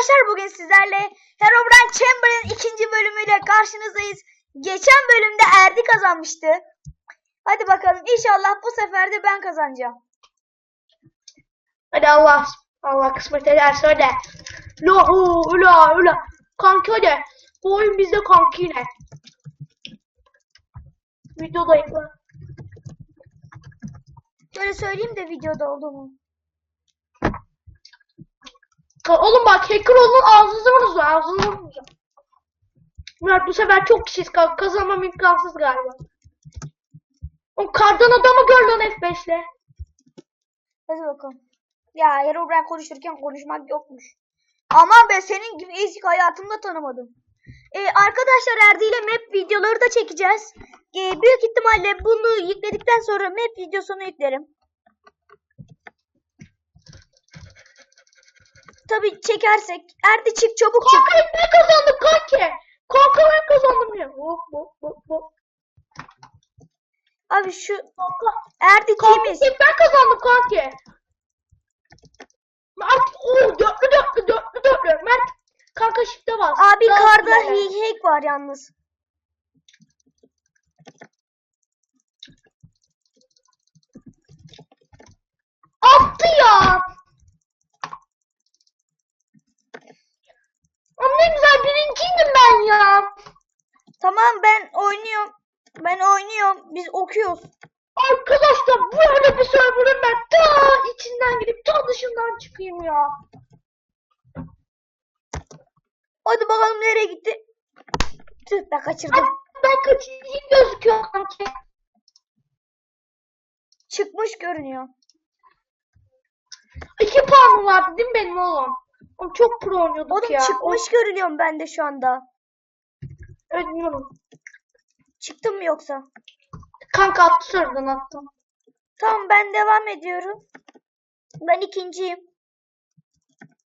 Arkadaşlar bugün sizlerle Herobrine Chamber'ın ikinci bölümüyle karşınızdayız. Geçen bölümde Erdi kazanmıştı. Hadi bakalım inşallah bu sefer de ben kazanacağım. Hadi Allah Allah kısmet ederse hadi. La hu la la. Kanki hadi. Bu oyun bizde kanki yine. Videodayım ben. Şöyle söyleyeyim de videoda olduğumu. Ka- Oğlum bak hacker olun ağzınızı vururuz ağzınızı vururuz. Murat bu sefer çok kişiyiz ka- kazanmam imkansız galiba. O kardan adamı gör lan F5'le. Hadi bakalım. Ya Herobrine konuşurken konuşmak yokmuş. Aman be senin gibi ezik hayatımda tanımadım. Ee, arkadaşlar Erdi ile map videoları da çekeceğiz. Ee, büyük ihtimalle bunu yükledikten sonra map videosunu yüklerim. Tabi çekersek. Erdi çık çabuk çık. Kanka ben kazandım kanki. Kanka ben kazandım ya. Hop hop hop hop. Abi şu Kanka. Erdi Kanka temiz. ben kazandım kanki. Mert ooo dörtlü dörtlü dörtlü dörtlü. Mert kanka şifte bas. Abi Daha karda hack var yalnız. Attı ya. Ama ne güzel birinciydim ben ya. Tamam ben oynuyorum. Ben oynuyorum. Biz okuyoruz. Arkadaşlar böyle bir server'ın ben ta içinden girip ta dışından çıkayım ya. Hadi bakalım nereye gitti. Tüh ben kaçırdım. ben kaçıncıyım gözüküyor kanki. Çıkmış görünüyor. İki puanım vardı değil mi benim oğlum? Oğlum çok pro oynuyorduk Oğlum ya. çıkmış görünüyorum ben de şu anda. Ölüyorum. Çıktım mı yoksa? Kanka attı sıradan attım. Tamam ben devam ediyorum. Ben ikinciyim.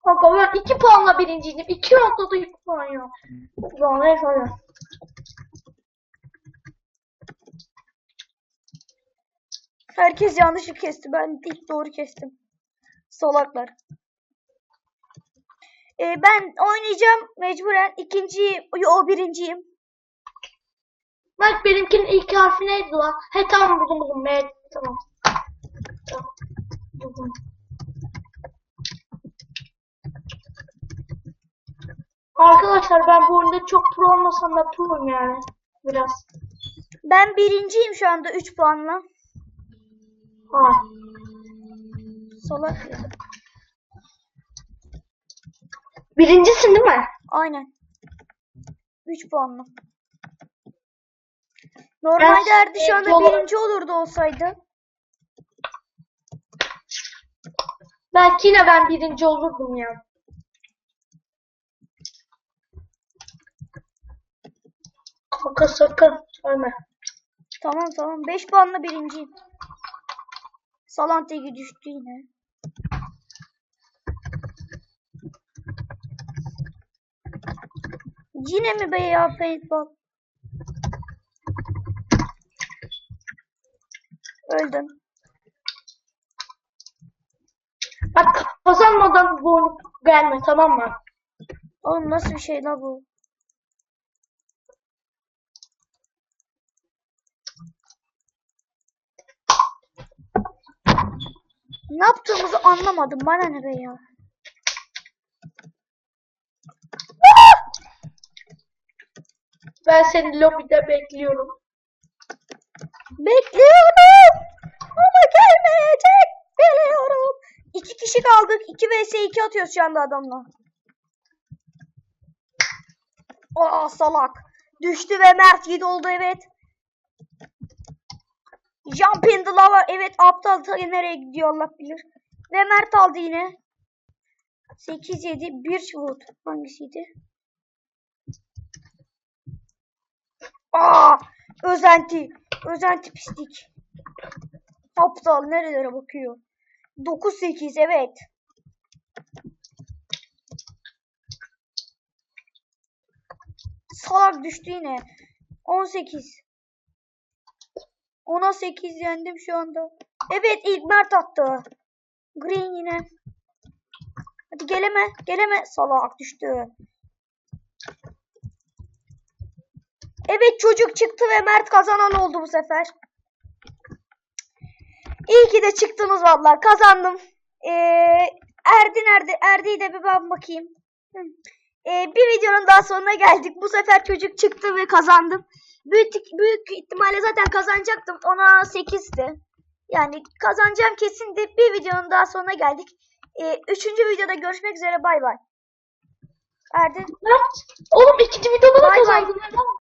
Kanka ben iki puanla birinciydim. İki noktada iki puan ya. Ulan ne şöyle. Herkes yanlışı kesti. Ben ilk doğru kestim. Salaklar. Ee, ben oynayacağım mecburen. İkinciyim. Yo, o birinciyim. Bak benimkinin ilk harfi neydi lan? He tamam buldum buldum. M tamam. Tamam. Buldum. Arkadaşlar ben bu oyunda çok pro olmasam da pro'yum yani. Biraz. Ben birinciyim şu anda 3 puanla. Ha. Salak. Birincisin değil mi? Aynen. 3 puanla. Normalde Ben- Erdi şu anda Yol- birinci olurdu olsaydı. Belki yine ben birinci olurdum ya. Kanka sakın ölme. Tamam tamam. 5 puanla birinciyim. Salantegi düştü yine. Yine mi be ya paintball? Öldüm. Bak kazanmadan bu gelme tamam mı? Oğlum nasıl bir şey la bu? Ne yaptığımızı anlamadım. Bana ne be ya? Ben seni lobide bekliyorum. Bekliyorum. Ama gelmeyecek. Biliyorum. İki kişi kaldık. 2 vs 2 atıyoruz şu anda adamla. Aa salak. Düştü ve Mert 7 oldu evet. Jump in the lava. Evet aptal ta- nereye gidiyor Allah bilir. Ve Mert aldı yine. 8 7 1 shoot. Hangisiydi? Aa! Özenti. Özenti pislik. Aptal nerelere bakıyor? 9 8 evet. Salak düştü yine. 18. 10'a 8 yendim şu anda. Evet ilk Mert attı. Green yine. Hadi geleme. Geleme. Salak düştü. Evet çocuk çıktı ve Mert kazanan oldu bu sefer. İyi ki de çıktınız vallahi kazandım. Ee, Erdi nerede? Erdi'yi de bir ben bakayım. Ee, bir videonun daha sonuna geldik. Bu sefer çocuk çıktı ve kazandım. Büyük, büyük ihtimalle zaten kazanacaktım. Ona 8'ti. Yani kazanacağım kesindi. Bir videonun daha sonuna geldik. Ee, üçüncü videoda görüşmek üzere. Bay bay. Erdi. Oğlum ikinci videoda da kazandın.